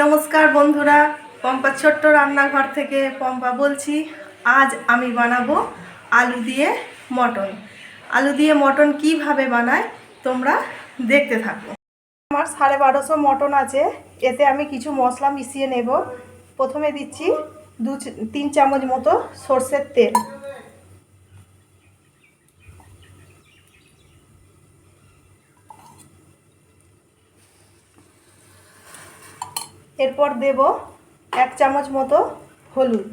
নমস্কার বন্ধুরা, পম্পা ছোট্ট রান্নাঘর থেকে পম্পা বলছি, আজ আমি বানাবো আলু দিয়ে মটন। আলু দিয়ে মটন কীভাবে বানায় তোমরা দেখতে থাকো। আমার সাড়ে বারোশো মটন আছে, এতে আমি কিছু মশলা মিশিয়ে নেব। প্রথমে দিচ্ছি দু তিন চামচ মতো সর্ষের তেল। এরপর দেব এক চামচ মতো হলুদ।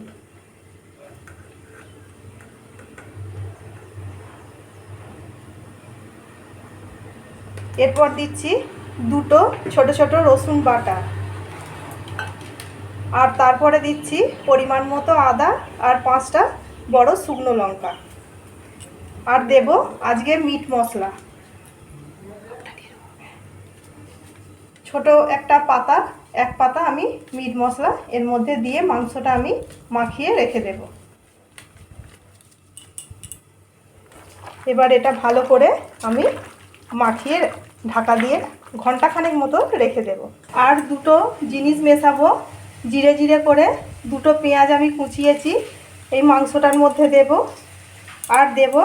এরপর দিচ্ছি দুটো ছোট ছোট রসুন বাটা। আর তারপরে দিচ্ছি পরিমাণ মতো আদা আর পাঁচটা বড় শুকনো লঙ্কা। আর দেব আজকে মিট মশলা। ছোট একটা পাতা, এক পাতা আমি মিট মশলা, এর মধ্যে দিয়ে মাংসটা আমি মাখিয়ে রেখে দেব। এবার এটা ভালো করে আমি মাখিয়ে ঢাকা দিয়ে ঘন্টাখানেক মতো রেখে দেব। আর দুটো জিনিস মেশাবো। জিরে জিরে করে দুটো পেঁয়াজ আমি কুচিয়েছি, এই মাংসটার মধ্যে দেব। আর দেব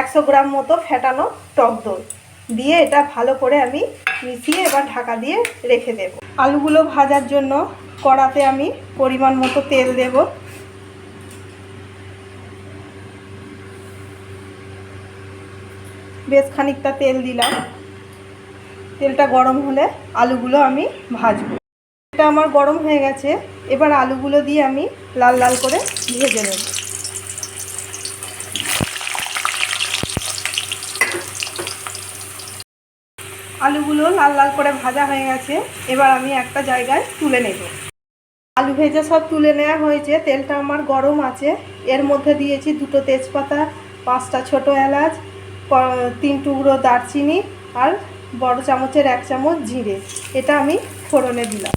একশো গ্রাম মতো ফেটানো টক দই। দিয়ে এটা ভালো করে আমি মিশিয়ে এবার ঢাকা দিয়ে রেখে দেব। আলুগুলো ভাজার জন্য কড়াতে আমি পরিমাণ মতো তেল দেব। বেশ খানিকটা তেল দিলাম। তেলটা গরম হলে আলুগুলো আমি ভাজবো। এটা আমার গরম হয়ে গেছে। এবার আলুগুলো দিয়ে আমি লাল লাল করে ভেজে নেব। আলুগুলো লাল লাল করে ভাজা হয়ে গেছে। এবার আমি একটা জায়গায় তুলে নেব। আলু ভেজে সব তুলে নেওয়া হয়েছে। তেলটা আমার গরম আছে। এর মধ্যে দিয়েছি দুটো তেজপাতা, পাঁচটা ছোট এলাচ তিন টুকরো দারচিনি আর বড় চামচের এক চামচ জিরে। এটা আমি ফোড়নে দিলাম।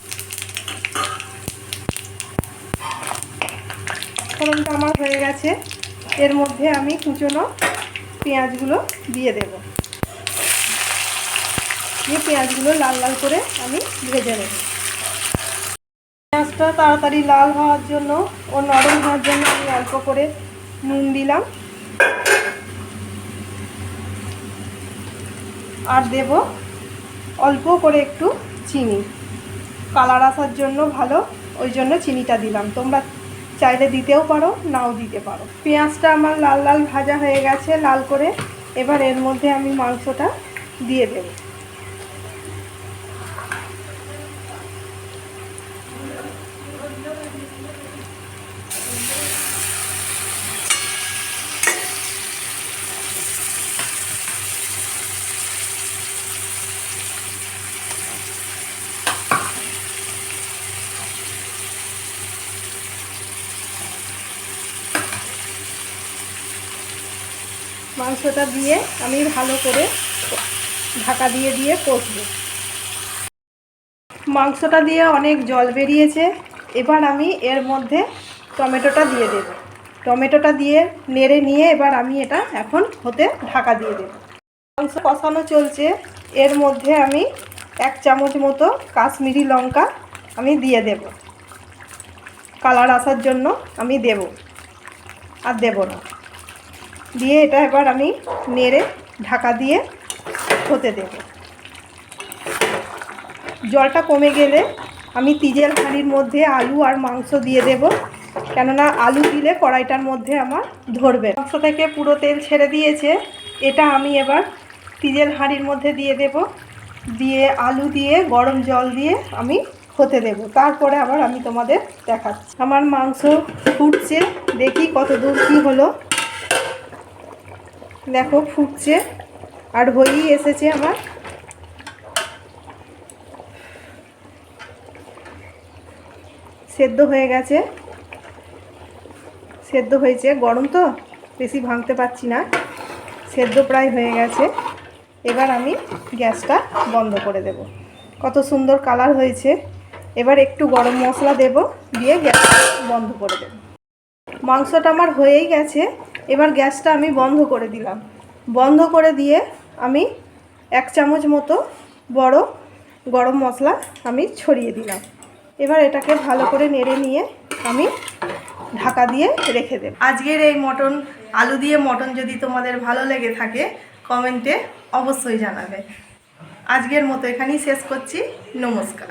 ফোড়নটা আমার হয়ে গেছে। এর মধ্যে আমি কুচনো পেঁয়াজগুলো দিয়ে দেবো। দিয়ে পেঁয়াজগুলো লাল লাল করে আমি ভেজে নেব। পেঁয়াজটা তাড়াতাড়ি লাল হওয়ার জন্য ও নরম হওয়ার জন্য আমি অল্প করে নুন দিলাম। আর দেব অল্প করে একটু চিনি। কালার আসার জন্য ভালো, ওই জন্য চিনিটা দিলাম। তোমরা চাইলে দিতেও পারো, নাও দিতে পারো। পেঁয়াজটা আমার লাল লাল ভাজা হয়ে গেছে, লাল করে এবার এর মধ্যে আমি মাংসটা দিয়ে দেবো। মাংসটা দিয়ে আমি ভালো করে ঢাকা দিয়ে দিয়ে কষবো। মাংসটা দিয়ে অনেক জল বেরিয়েছে। এবার আমি এর মধ্যে টমেটোটা দিয়ে দেব। টমেটোটা দিয়ে নেড়ে নিয়ে এবার আমি এটা এখন হতে ঢাকা দিয়ে দেব। মাংস কষানো চলছে। এর মধ্যে আমি এক চামচ মতো কাশ্মীরি লঙ্কা আমি দিয়ে দেব। কালার আসার জন্য আমি দেব। আর দেব না। দিয়ে এটা এবার আমি নেড়ে ঢাকা দিয়ে হতে দেব। জলটা কমে গেলে আমি তিজের হাঁড়ির মধ্যে আলু আর মাংস দিয়ে দেব, কেননা আলু দিলে কড়াইটার মধ্যে আমার ধরবে। মাংস থেকে পুরো তেল ছেড়ে দিয়েছে, এটা আমি এবার তিজের হাঁড়ির মধ্যে দিয়ে দেব। দিয়ে আলু দিয়ে গরম জল দিয়ে আমি হতে দেব। তারপরে আবার আমি তোমাদের দেখাচ্ছি। আমার মাংস ফুটছে, দেখি কত দূর কী হলো। দেখো ফুটছে আর হয়েই এসেছে আমার। সেদ্ধ হয়ে গেছে। সেদ্ধ হয়েছে। গরম তো, বেশি ভাঙতে পারছি না। সেদ্ধ প্রায় হয়ে গেছে। এবার আমি গ্যাসটা বন্ধ করে দেব। কত সুন্দর কালার হয়েছে। এবার একটু গরম মশলা দেব, দিয়ে গ্যাস বন্ধ করে দেব। মাংসটা আমার হয়েই গেছে। এবার গ্যাসটা আমি বন্ধ করে দিলাম। বন্ধ করে দিয়ে আমি এক চামচ মতো বড় গরম মশলা আমি ছড়িয়ে দিলাম। এবার এটাকে ভালো করে নেড়ে নিয়ে আমি ঢাকা দিয়ে রেখে দেব। আজকের এই মটন, আলু দিয়ে মটন যদি তোমাদের ভালো লেগে থাকে, কমেন্টে অবশ্যই জানাবে। আজকের মতো এখানেই শেষ করছি। নমস্কার।